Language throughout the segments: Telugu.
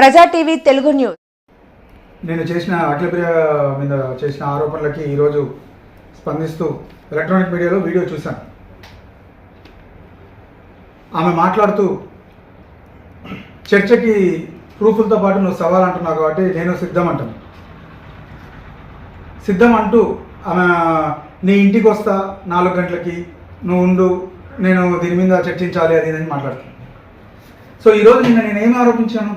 ప్రజా టీవీ తెలుగు న్యూస్. నేను చేసిన అఖిలప్రియ మీద చేసిన ఆరోపణలకి ఈరోజు స్పందిస్తూ ఎలక్ట్రానిక్ మీడియాలో వీడియో చూశాను ఆమె మాట్లాడుతూ చర్చకి ప్రూఫ్లతో పాటు నువ్వు సవాల్ అంటున్నావు కాబట్టి నేను సిద్ధం అంటాను. సిద్ధం అంటూ ఆమె నీ ఇంటికి వస్తా నాలుగు గంటలకి నువ్వు ఉండు నేను దీని మీద చర్చించాలి అది అని మాట్లాడుతాను సో ఈరోజు నిన్న నేను ఏమి ఆరోపించాను?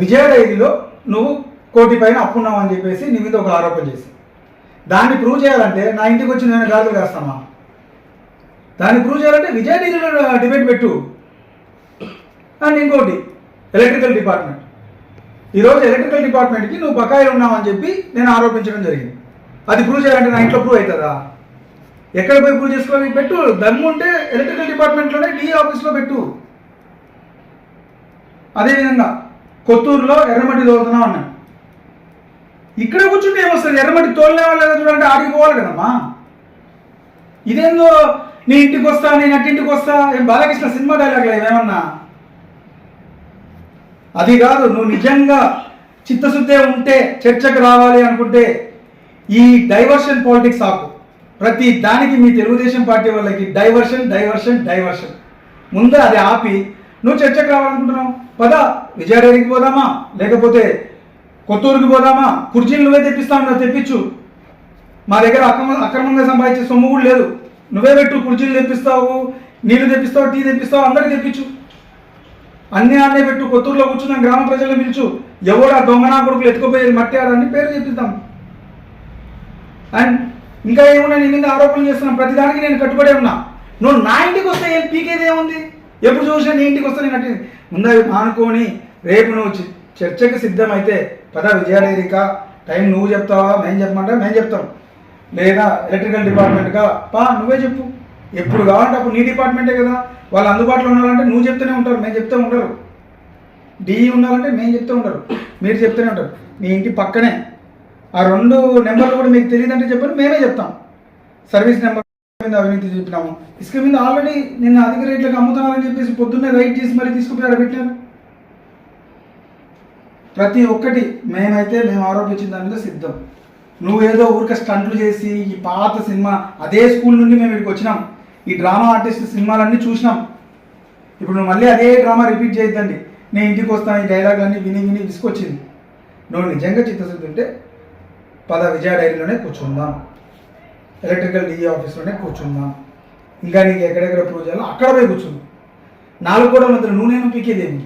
విజయ డైరీలో నువ్వు కోటి పైన అప్పున్నావు అని చెప్పేసి నీ మీద ఒక ఆరోపణ చేసి. దాన్ని ప్రూవ్ చేయాలంటే నా ఇంటికి వచ్చి నేను గాజులు వేస్తామా దాన్ని ప్రూవ్ చేయాలంటే విజయ డైరీలో డిబేట్ పెట్టు. అండ్ ఇంకోటి ఎలక్ట్రికల్ డిపార్ట్మెంట్ ఈరోజు ఎలక్ట్రికల్ డిపార్ట్మెంట్కి నువ్వు బకాయిలు ఉన్నావని చెప్పి నేను ఆరోపించడం జరిగింది. అది ప్రూవ్ చేయాలంటే నా ఇంట్లో ప్రూవ్ అవుతుందా? ఎక్కడ పోయి ప్రూవ్ చేసుకోవాలి? పెట్టు. దమ్ము ఉంటే ఎలక్ట్రికల్ డిపార్ట్మెంట్లోనే డిఈ ఆఫీస్లో పెట్టు. అదేవిధంగా కొత్తూరులో ఎర్రమట్టి తోలుతున్నాం అన్నాను ఇక్కడ కూర్చుంటే ఏమొస్తుంది? ఎర్రమట్టి తోలనే లేదా చూడంటే ఆడికి పోవాలి కదమ్మా. ఇదేందో నీ ఇంటికి వస్తా నేను అట్టింటికి వస్తా ఏం బాలకృష్ణ సినిమా డైలాగ్లో ఏమేమన్నా అది కాదు నువ్వు నిజంగా చిత్తశుద్ధే ఉంటే చర్చకు రావాలి అనుకుంటే ఈ డైవర్షన్ పాలిటిక్స్ ఆపు. ప్రతి దానికి మీ తెలుగుదేశం పార్టీ వాళ్ళకి డైవర్షన్ డైవర్షన్ డైవర్షన్ ముందు అది ఆపి నువ్వు చర్చకు రావాలనుకుంటున్నావు. పద. విజయ డైరీకి పోదామా? లేకపోతే కొత్తూరుకి పోదామా? కుర్చీలు నువ్వే తెప్పిస్తావు నువ్వు తెప్పించు. మా దగ్గర అక్రమ అక్రమంగా సంపాదించే సొమ్ము కూడా లేదు. నువ్వే పెట్టు కుర్చీలు తెప్పిస్తావు నీళ్ళు తెప్పిస్తావు టీ తెప్పిస్తావు అందరికి తెప్పించు. అన్ని అన్నీ పెట్టు కొత్తూరులో కూర్చున్న గ్రామ ప్రజలు పిలుచు. ఎవరు ఆ దొంగనా కొడుకులు ఎత్తుకుపోయేది? మట్టారని పేరు చెప్పిద్దాం. అండ్ ఇంకా ఏమున్నా నీ మీద ఆరోపణలు చేస్తున్నాం. ప్రతిదానికి నేను కట్టుబడి ఉన్నా. నువ్వు నా ఇంటికి వస్తే ఏం పీకేది ఏముంది? ఎప్పుడు చూసినా నీ ఇంటికి వస్తే నేను అట్టి ముందు అవి మానుకొని రేపు నువ్వు చర్చకు సిద్ధమైతే పద విజయడైరిక టైం నువ్వు చెప్తావా? మేము చెప్పమంటే మేము చెప్తాం. లేదా ఎలక్ట్రికల్ డిపార్ట్మెంట్గా పా నువ్వే చెప్పు. ఎప్పుడు కావాలంటే అప్పుడు నీ డిపార్ట్మెంటే కదా. వాళ్ళు అందుబాటులో ఉండాలంటే నువ్వు చెప్తూనే ఉంటారు. మేము చెప్తూ ఉండరు. డిఈ ఉండాలంటే మేము చెప్తూ ఉంటారు మీరు చెప్తూనే ఉంటారు. మీ ఇంటి పక్కనే. ఆ రెండు నెంబర్లు కూడా మీకు తెలియదంటే చెప్పండి మేమే చెప్తాం. సర్వీస్ నెంబర్ మీద అవినీతి చెప్పినాము ఇసుక మీద ఆల్రెడీ నిన్న అధిక రేట్లకు అమ్ముతున్నారని చెప్పేసి పొద్దున్నే రైట్ చేసి మరీ తీసుకుపోయి ఆడ పెట్టారు ప్రతి ఒక్కటి మేమైతే మేము ఆరోపించిన దాని మీద సిద్ధం. నువ్వు ఏదో ఊరికే స్టంట్లు చేసి ఈ పాత సినిమా అదే స్కూల్ నుండి మేము ఇక్కడికి వచ్చినాం. ఈ డ్రామా ఆర్టిస్ట్ సినిమాలన్నీ చూసినాం. ఇప్పుడు నువ్వు మళ్ళీ అదే డ్రామా రిపీట్ చేయొద్దండి. నేను ఇంటికి వస్తాను ఈ డైలాగ్లన్నీ విని విని విసుకొచ్చింది. నువ్వు నిజంగా చిత్తశుద్ధి ఉంటే పద విజయ డైరీలోనే కూర్చుందాం. ఎలక్ట్రికల్ డిఈ ఆఫీస్లోనే కూర్చుందాం. ఇంకా నీకు ఎక్కడెక్కడ ప్రూవ్ చేయాలో అక్కడ పోయి కూర్చుందాం. నాలుగు కూడా మధ్యలో నూనె పీకేదేమి